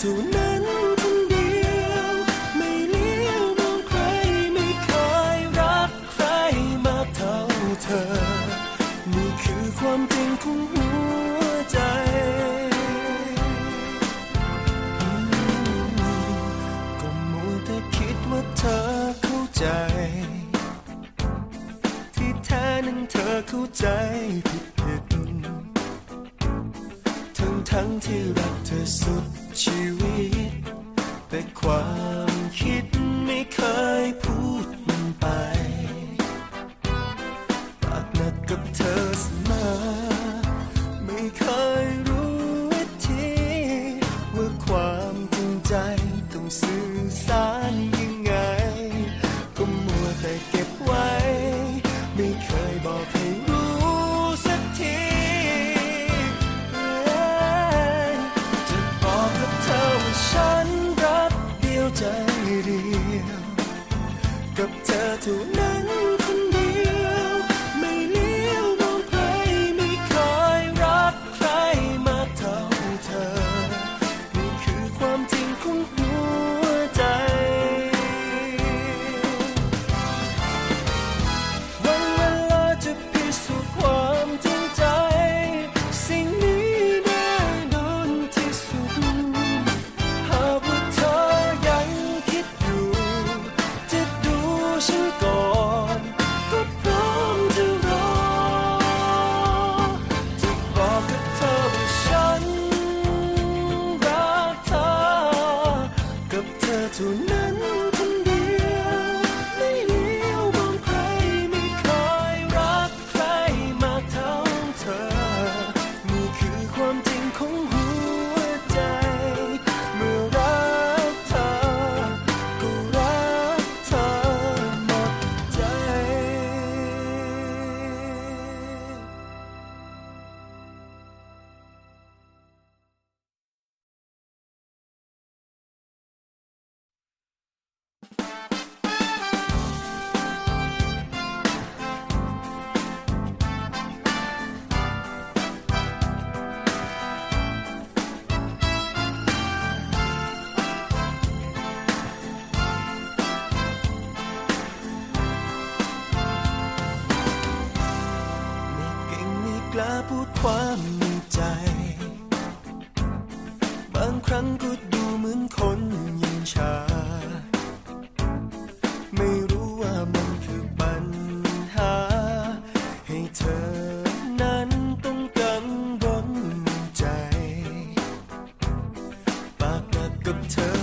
เท่านั้นคนเดียว ไม่เลี้ยวมองใครไม่เคยรักใครมากเท่าเธอ นี่คือความจริงของหัวใจก็มัวแต่คิดว่าเธอเข้าใจ ที่แท้นั้นเธอเข้าใจผิดผิด ทั้งที่รักเธอสุดชีวิต แต่ความคิดไม่เคยพูดมันไป good turn.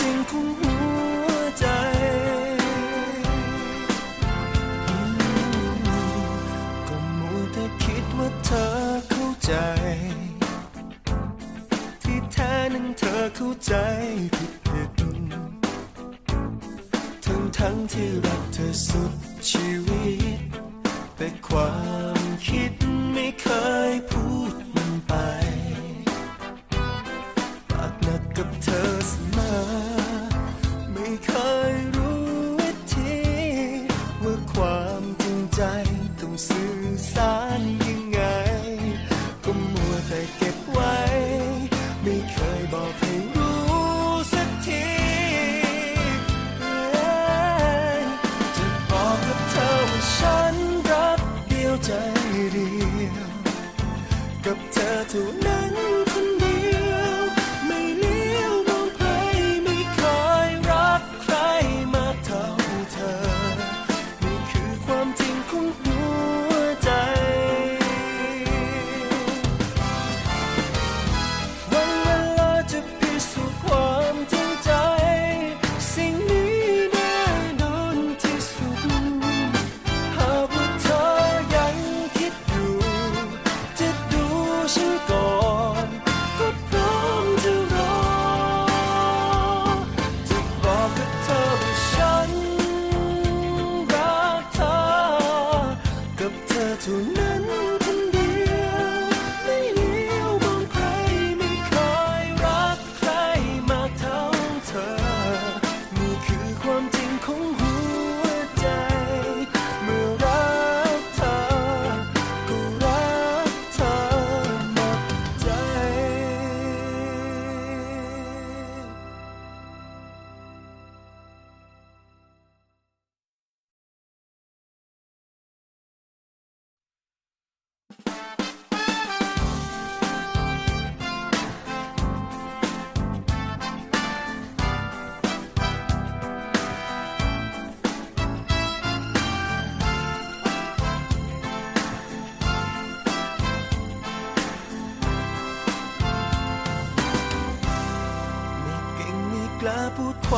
จริงของหัวใจ ก็มัวแต่คิดว่าเธอเข้าใจ ที่แท้นั้นเธอเข้าใจผิดผิดทั้งทั้งที่รักเธอสุดชีวิต แต่ความคิดไม่เคยพูดมันไป ปากหนักกับเธอ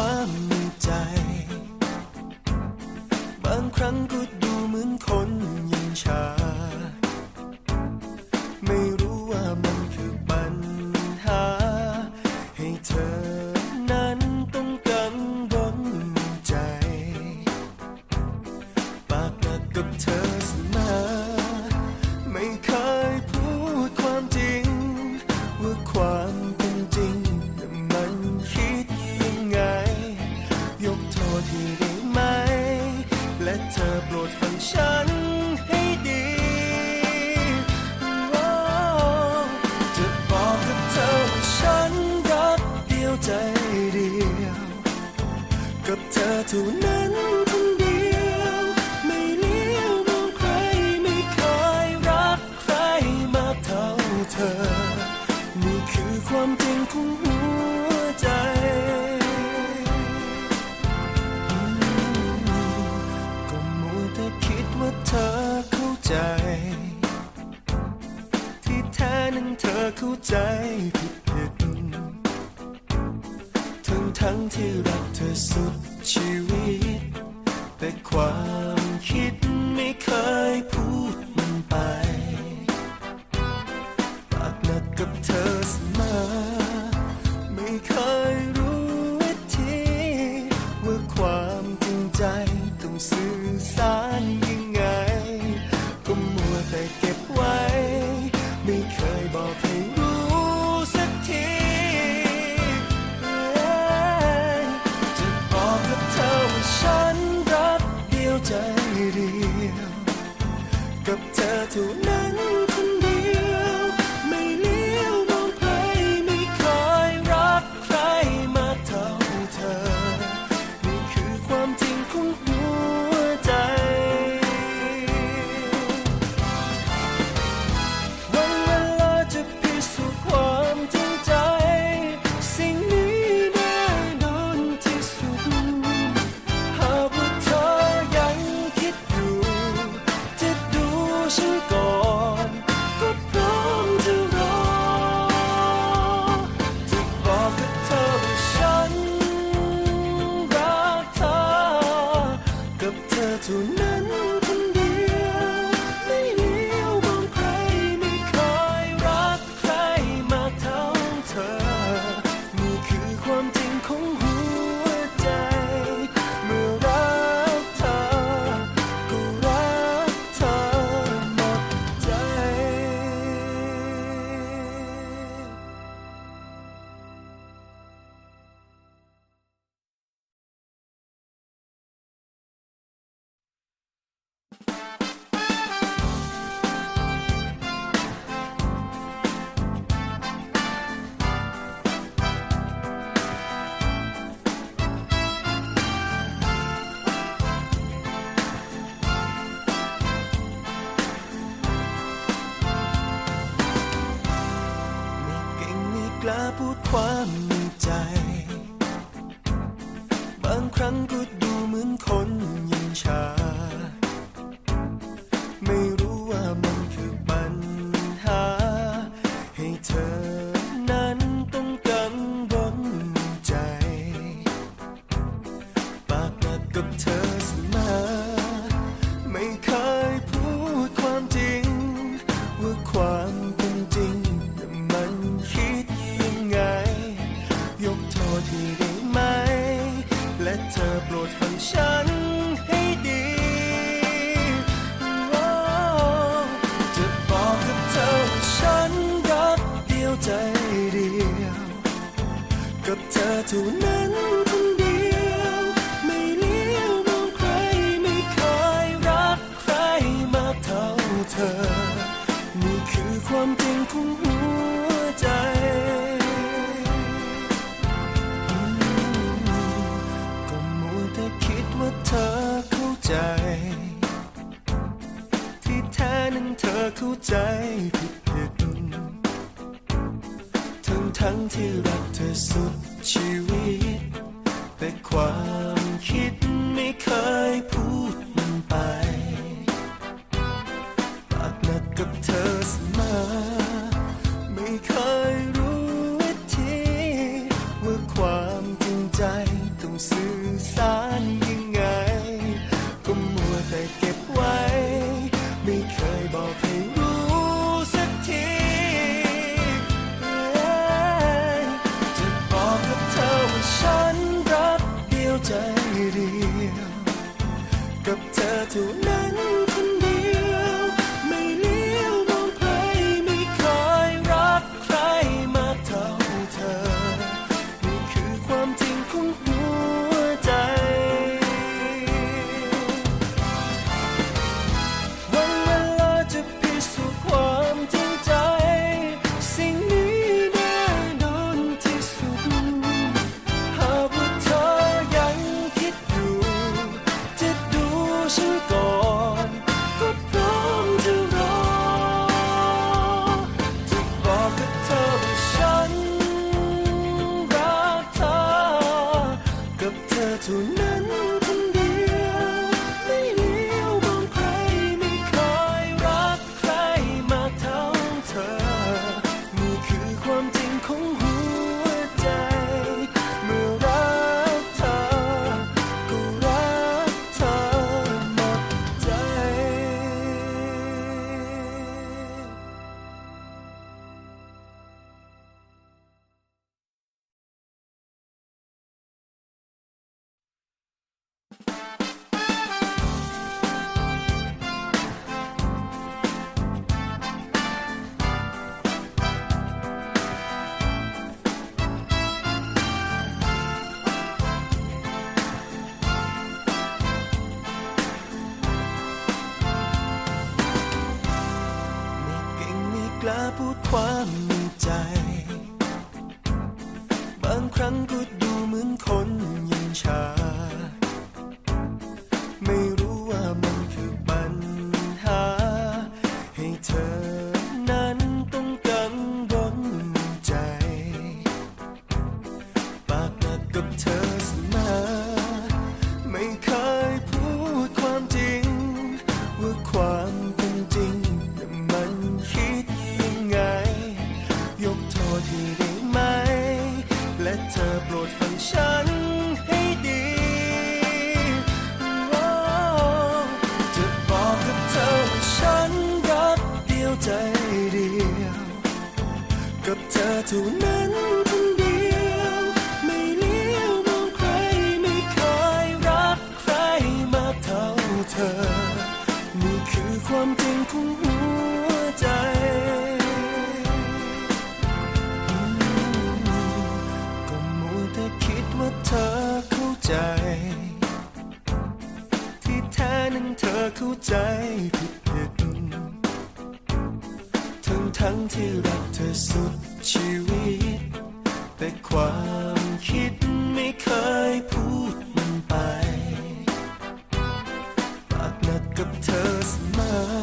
ความในใจ บางครั้งก็ดูเหมือนคนยังชา ทีได้ไหม และเธอโปรดฟังฉันให้ดีจะบอกกับเธอว่าฉันรักเดียวใจเดียว กับเธอเท่านั้น ใจผิดผิดทั้งทั้งที่รักเธอสุดชีวิตแต่ความ ใจเดียว กับเธอเท่านั้นคนเดียว ไม่เลี้ยวมองใครไม่เคยรักใครมากเท่าเธอ นี่คือความจริงของหัวใจก็มัวแต่คิดว่าเธอเข้าใจ ที่แท้นั้นเธอเข้าใจผิด ทั้งที่รักเธอสุดชีวิต แต่ความคิดไม่เคย to know. คือความจริงของหัวใจก็มัวแต่คิดว่าเธอเข้าใจ ที่แท้นั้นเธอเข้าใจผิดผิดทั้งทั้งที่รักเธอสุดชีวิต แต่ความคิดไม่เคยพูดมันไป toast mug.